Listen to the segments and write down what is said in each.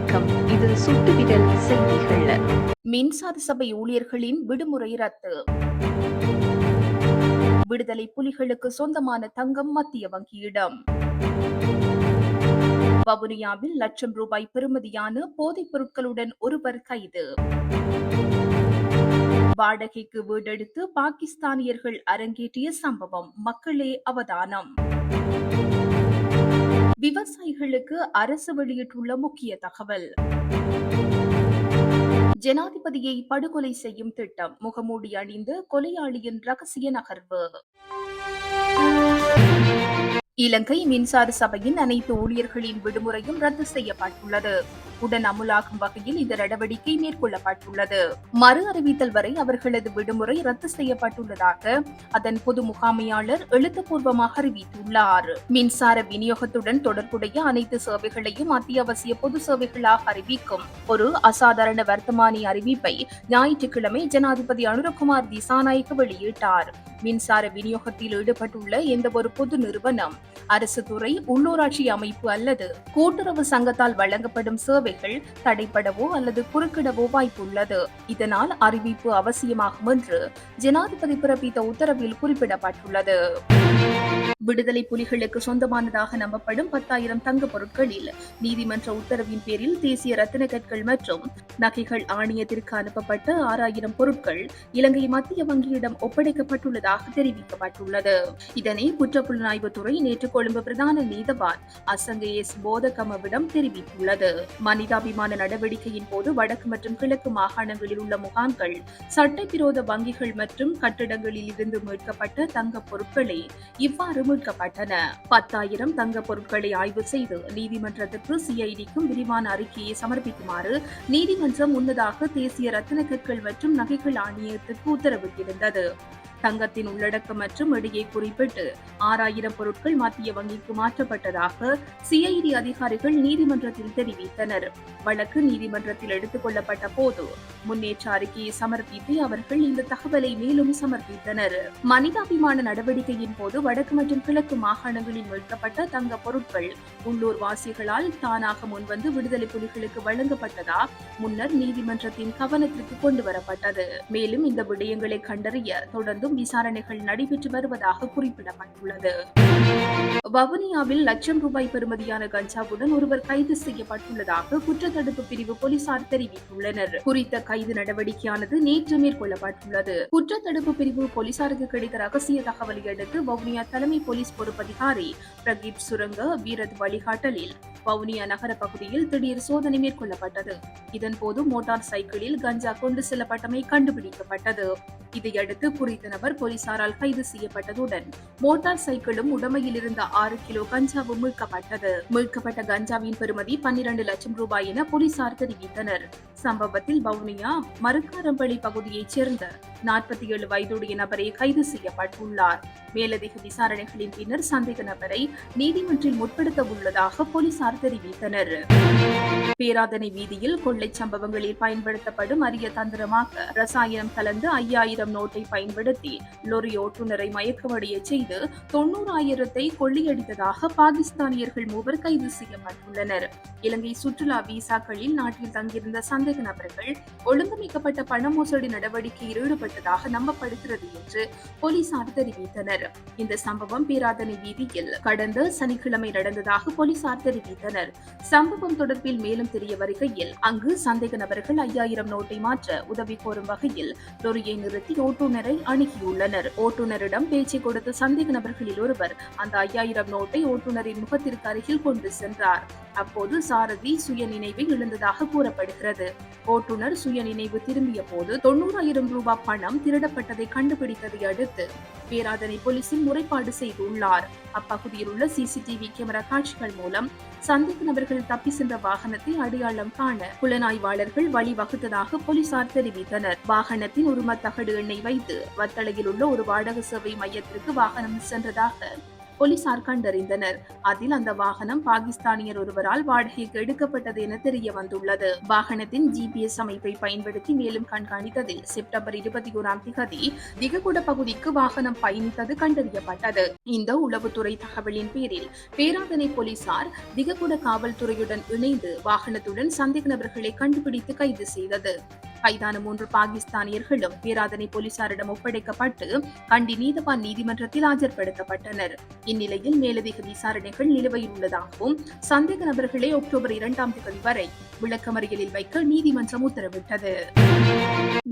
வணக்கம். இது சுட்டுவிடல் செய்திகள். மின்சார சபை ஊழியர்களின் விடுமுறை ரத்து. விடுதலை புலிகளுக்கு சொந்தமான தங்கம் மத்திய வங்கியிடம். வவுனியாவில் லட்சம் ரூபாய் பெறுமதியான போதைப் பொருட்களுடன் ஒருவர் கைது. வாடகைக்கு வீடெடுத்து பாகிஸ்தானியர்கள் அரங்கேற்றிய சம்பவம் மக்களே அவதானம். விவசாயிகளுக்கு அரசு வெளியிட்டுள்ள முக்கிய தகவல். ஜனாதிபதியை படுகொலை செய்யும் திட்டம் முகமூடி அணிந்து கொலையாளியின் ரகசிய நகர்வு. இலங்கை மின்சார சபையின் அனைத்து ஊழியர்களின் விடுமுறையும் ரத்து செய்யப்பட்டுள்ளது. உடன் அமுலாகும் வகையில் இந்த நடவடிக்கை மேற்கொள்ளப்பட்டுள்ளது. மறு அறிவித்தல் வரை அவர்களது விடுமுறை ரத்து செய்யப்பட்டுள்ளதாக அதன் பொது முகாமையாளர் எழுத்துப்பூர்வமாக அறிவித்துள்ளார். மின்சார விநியோகத்துடன் தொடர்புடைய அனைத்து சேவைகளையும் அத்தியாவசிய பொது சேவைகளாக அறிவிக்கும் ஒரு அசாதாரண வர்த்தமானி அறிவிப்பை ஞாயிற்றுக்கிழமை ஜனாதிபதி அனுரகுமார் திசாநாயக்க வெளியிட்டார். மின்சார விநியோகத்தில் ஈடுபட்டுள்ள எந்த ஒரு பொது நிறுவனம் அரசு துறை உள்ளூராட்சி அமைப்பு அல்லது கூட்டுறவு சங்கத்தால் வழங்கப்படும் சேவை சேவைகள் தடைப்படவோ அல்லது குறுக்கிடவோ வாய்ப்புள்ளது. இதனால் அறிவிப்பு அவசியமாகும் என்று ஜனாதிபதி பிறப்பித்த உத்தரவில் குறிப்பிடப்பட்டுள்ளது. விடுதலை புலிகளுக்கு சொந்தமானதாக நம்பப்படும் பத்தாயிரம் தங்க பொருட்களில் நீதிமன்ற உத்தரவின் பேரில் தேசிய ரத்தின கற்கள் மற்றும் நகைகள் ஆணையத்திற்கு அனுப்பப்பட்ட ஆறாயிரம் பொருட்கள் இலங்கை மத்திய வங்கியிடம் ஒப்படைக்கப்பட்டுள்ளதாக தெரிவிக்கப்பட்டுள்ளது. இதனை குற்றப்புலனாய்வுத்துறை நேற்று கொழும்பு பிரதான நீதவான் அசங்க எஸ். போதகமவிடம் தெரிவித்துள்ளது. மனிதாபிமான நடவடிக்கையின் போது வடக்கு மற்றும் கிழக்கு மாகாணங்களில் உள்ள முகாம்கள் சட்டவிரோத வங்கிகள் மற்றும் கட்டிடங்களில் இருந்து மீட்கப்பட்ட தங்க பொருட்களை இவ்வாறு மீட்கப்பட்டன பத்தாயிரம் தங்க பொருட்களை ஆய்வு செய்து நீதிமன்றத்திற்கு சிஐடிக்கும் விரிவான அறிக்கையை சமர்ப்பிக்குமாறு நீதிமன்றம் முன்னதாக தேசிய ரத்தின கற்கள் மற்றும் நகைகள் ஆணையத்திற்கு உத்தரவிட்டிருந்தது தங்கத்தின் உள்ளடக்கம் மற்றும் எடையை குறிப்பிட்டு ஆறாயிரம் பொருட்கள் மத்திய வங்கிக்கு மாற்றப்பட்டதாக சிஐடி அதிகாரிகள் நீதிமன்றத்தில் தெரிவித்தனர். வழக்கு நீதிமன்றத்தில் எடுத்துக் கொள்ளப்பட்ட போது முன்னேற்ற சமர்ப்பித்து அவர்கள் இந்த தகவலை மேலும் சமர்ப்பித்தனர். மனிதாபிமான நடவடிக்கையின் போது வடக்கு மற்றும் கிழக்கு மாகாணங்களில் மீட்கப்பட்ட தங்க பொருட்கள் உள்ளூர் வாசிகளால் தானாக முன்வந்து விடுதலை புலிகளுக்கு வழங்கப்பட்டதா முன்னர் நீதிமன்றத்தின் கவனத்திற்கு கொண்டு வரப்பட்டது மேலும் இந்த விடயங்களை கண்டறிய தொடர்ந்தும் விசாரணைகள் நடைபெற்று வருவதாக குறிப்பிடப்பட்டுள்ளது. வவுனியாவில் லட்சம் ரூபாய் பெறுமதியான கஞ்சாவுடன் ஒருவர் கைது செய்யப்பட்டுள்ளதாக குற்றத்தடுப்பு பிரிவு போலீசார் தெரிவித்துள்ளனர். குறித்த கைது நடவடிக்கையானது நேற்று மேற்கொள்ளப்பட்டுள்ளது. குற்றத்தடுப்பு பிரிவு போலீசாருக்கு கிடைத்த ரகசிய தகவலை அடுத்து வவுனியா தலைமை போலீஸ் பொறுப்பதிகாரி பிரதீப் சுரங்க வீரத் வழிகாட்டலில் வவுனியா நகர பகுதியில் திடீர் சோதனை மேற்கொள்ளப்பட்டது. இதன்போது மோட்டார் சைக்கிளில் கஞ்சா கொண்டு செல்லப்பட்டமை கண்டுபிடிக்கப்பட்டது. இதையடுத்து குறித்த நபர் போலீசாரால் கைது செய்யப்பட்டதுடன் மோட்டார் சைக்கிளும் உடமையில் இருந்த ஆறு கிலோ கஞ்சாவும் மீட்கப்பட்டது. மீட்கப்பட்ட கஞ்சாவின் பெறுமதி பன்னிரண்டு லட்சம் ரூபாய் என போலீசார் தெரிவித்தனர். சம்பவத்தில் வவுனியா மறுக்காரம்பள்ளி பகுதியைச் சேர்ந்த நாற்பத்தி ஏழு வயதுடைய நபரை கைது செய்யப்பட்டுள்ளார். மேலதிக விசாரணைகளின் பின்னர் சந்தேக நபரை நீதிமன்றில் முற்படுத்த உள்ளதாக போலீசார் தெரிவித்தனர். பேராதனை வீதியில் கொள்ளை சம்பவங்களில் பயன்படுத்தப்படும் அரிய தந்திரமாக ரசாயனம் கலந்து ஐயாயிரம் ஆயிரம் நோட்டை பயன்படுத்தி லொரி ஓட்டுநரை மயக்கமடைய செய்து தொன்னூறாயிரத்தை கொள்ளையடித்ததாக பாகிஸ்தானியர்கள் மூவர் கைது செய்யப்பட்டுள்ளனர். இலங்கை சுற்றுலா விசாக்களில் நாட்டில் தங்கியிருந்த சந்தேக நபர்கள் ஒழுங்கமைக்கப்பட்ட பண மோசடி நடவடிக்கையில் ஈடுபட்டதாக நம்பப்படுகிறது என்று போலீசார் தெரிவித்தனர். இந்த சம்பவம் பேராதனை வீதியில் கடந்த சனிக்கிழமை நடந்ததாக போலீசார் தெரிவித்தனர். சம்பவம் தொடர்பில் மேலும் தெரிய வருகையில் அங்கு சந்தேக நபர்கள் ஐயாயிரம் நோட்டை மாற்ற உதவி கோரும் வகையில் லொரியை நிறுத்தி ஓட்டுநரை அணுகியுள்ளனர். ஓட்டுநரிடம் பேச்சு கொடுத்த சந்தேக நபர்களில் ஒருவர் அந்த ஐயாயிரம் நோட்டை ஓட்டுநரின் முகத்திற்கு அருகில் கொண்டு சென்றார். அப்போது சாரதி சுய நினைவை இழந்ததாக கூறப்படுகிறது. ஓட்டுநர் சுய நினைவு திரும்பிய போது தொண்ணூறாயிரம் ரூபாய் பணம் திருடப்பட்டதை கண்டுபிடித்ததை அடுத்து பேராதனை போலீசில் முறைப்பாடு செய்துள்ளார் அப்பகுதியில் உள்ள சிசிடிவி கேமரா காட்சிகள் மூலம் சந்தேக நபர்கள் தப்பி சென்ற வாகனத்தை அடையாளம் காண புலனாய்வாளர்கள் வழிவகுத்ததாக போலீசார் தெரிவித்தனர். வாகனத்தின் உரிம தகடு எண்ணெய் வைத்து வத்தளையில் உள்ள ஒரு வாடகை சேவை மையத்திற்கு வாகனம் சென்றதாக போலீசார் கண்டறிந்தனர். அதில் அந்த வாகனம் பாகிஸ்தானியர் ஒருவரால் வாடகைக்கு எடுக்கப்பட்டது என தெரிய வந்துள்ளது. வாகனத்தின் ஜிபிஎஸ் அமைப்பை பயன்படுத்தி மேலும் கண்காணித்ததில் செப்டம்பர் இருபத்தி ஓராம் திகதி திககுட பகுதிக்கு வாகனம் பயணித்தது கண்டறியப்பட்டது. இந்த உளவுத்துறை தகவலின் பேரில் பேராதனை போலீசார் திககுட காவல்துறையுடன் இணைந்து வாகனத்துடன் சந்தேக நபர்களை கண்டுபிடித்து கைது செய்தது. கைதான மூன்று பாகிஸ்தானியர்களும் பேராதனை போலீசாரிடம் ஒப்படைக்கப்பட்டு கண்டி நீதவான் நீதிமன்றத்தில் ஆஜர்படுத்தப்பட்டனர். இந்நிலையில் மேலதிக விசாரணைகள் நிலுவையில் உள்ளதாகவும் சந்தேக நபர்களை அக்டோபர் இரண்டாம் தேதி வரை விளக்கமறியலில் வைக்க நீதிமன்றம் உத்தரவிட்டது.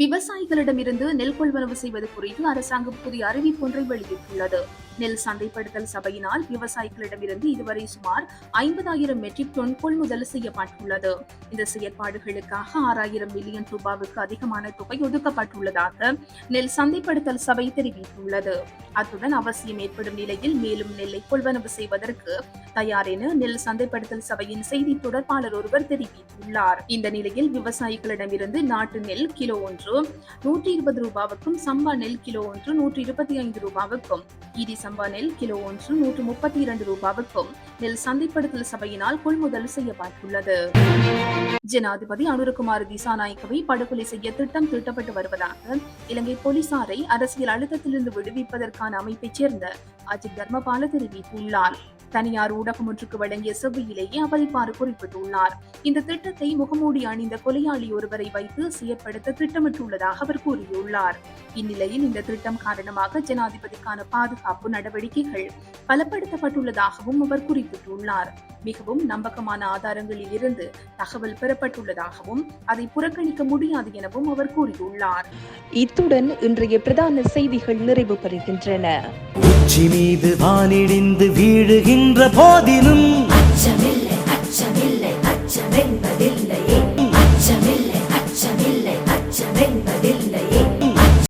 விவசாயிகளிடமிருந்து நெல் கொள்வனவு செய்வது குறித்து அரசாங்கம் புதிய அறிவிப்பு ஒன்றை வெளியிட்டுள்ளது. நெல் சந்தைப்படுத்தல் சபையினால் விவசாயிகளிடமிருந்து இதுவரை சுமார் ஐம்பதாயிரம் மெட்ரிக் டன் கொள்முதல் செய்யப்பட்டுள்ளது. இந்த செயற்பாடுகளுக்காக ஆறாயிரம் மில்லியன் ரூபாவுக்கு அதிகமான தொகை ஒதுக்கப்பட்டுள்ளதாக நெல் சந்தைப்படுத்தல் சபை தெரிவித்துள்ளது. அத்துடன் அவசியம் ஏற்படும் நிலையில் மேலும் நெல்லை கொள்வனவு செய்வதற்கு தயார் என நெல் சந்தைப்படுத்தல் சபையின் செய்தி தொடர்பாளர் ஒருவர் தெரிவித்துள்ளார். இந்த நிலையில் விவசாயிகளிடமிருந்து நாட்டு நெல் கிலோ ஒன்று நூற்றி இருபது ரூபாவுக்கும் சம்பா நெல் கிலோ ஒன்று நூற்றி இருபத்தி ஐந்து ரூபாவுக்கும் இடி சம்பா நெல் கிலோ ஒன்று நூற்று முப்பத்தி இரண்டு ரூபாவுக்கும் நெல் சந்தைப்படுத்தல் சபையினால் கொள்முதல் செய்யப்பட்டுள்ளது. ஜனாதிபதி அனுரகுமார் திசாநாயக்கவை படுகொலை செய்ய திட்டம் தீட்டப்பட்டு வருவதாக இலங்கை போலீசாரை அரசியல் அழுத்தத்திலிருந்து விடுவிப்பதற்கான அமைப்பைச் சேர்ந்த அஜித் தர்மபால தெரிவித்துள்ளார். தனியார் ஊடகம் ஒன்றுக்கு வழங்கிய செவ்வியிலேயே அவர் இவ்வாறு குறிப்பிட்டுள்ளார். இந்த திட்டத்தை முகமூடி அணிந்த கொலையாளி ஒருவரை வைத்து செயற்படுத்த திட்டமிட்டுள்ளதாக அவர் கூறியுள்ளார். இந்நிலையில் இந்த திட்டம் காரணமாக ஜனாதிபதிக்கான பாதுகாப்பு நடவடிக்கைகள் பலப்படுத்தப்பட்டுள்ளதாகவும் அவர் குறிப்பிட்டுள்ளார். மிகவும் நம்பகமான ஆதாரங்களில் இருந்து தகவல் பெறப்பட்டுள்ளதாகவும் அதை புறக்கணிக்க முடியாது எனவும் அவர் கூறியுள்ளார். இத்துடன் இன்றைய பிரதான செய்திகள் நிறைவு பெறுகின்றன உச்சி மீது வானிடிந்து வீழுகின்ற போதிலும் அச்சமில்லை.